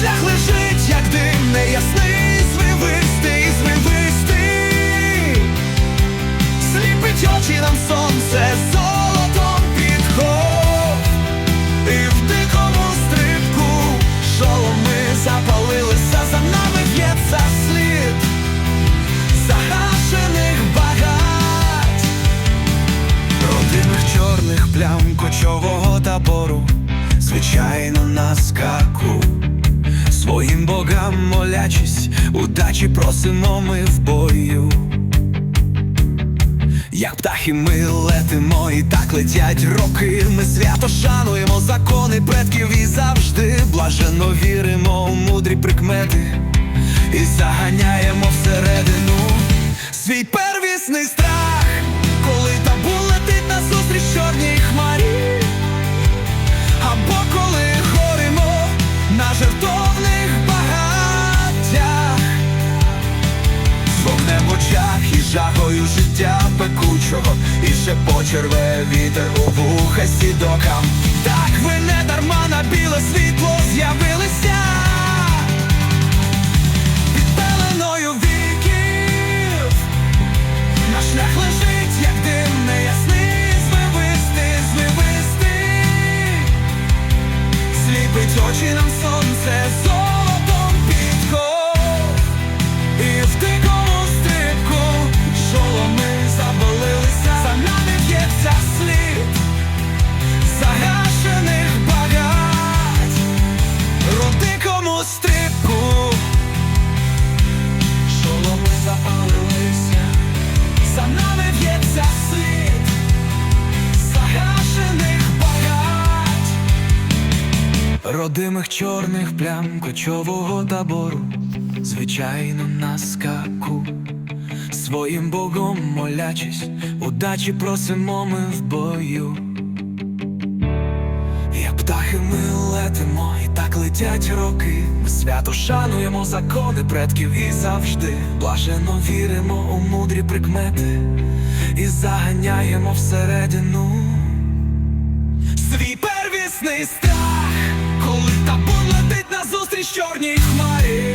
шлях лежить, як дим неясний, звивистий, звивистий, сліпить очі нам сонце золотом підхов, і в дикому стрибку шоломи запалилися, за нами в'ється слід загашених багать, родинних чорних плям кочового табору, звичайно, на скаку. Своїм богам молячись, удачі просимо ми в бою. Як птахи ми летимо і так летять роки. Ми свято шануємо закони предків і завжди блаженно віримо у мудрі прикмети і заганяємо всередину свій первісний очах і жагою життя пекучого, і ще почерве вітер у вуха сідокам. Так ви не дарма на біле світло з'явилися. Під пеленою віків наш шлях лежить, як дим неясний, звивистий, звивистий. Сліпить очі нам сонце Родимих чорних плям кочового табору, звичайно на скаку, своїм богом молячись, удачі просимо ми в бою. Як птахи ми летимо, і так летять роки. Ми свято шануємо закони предків і завжди блаженно віримо у мудрі прикмети і заганяємо всередину. Свій первісний страх, летить назустріч чорній хмарі,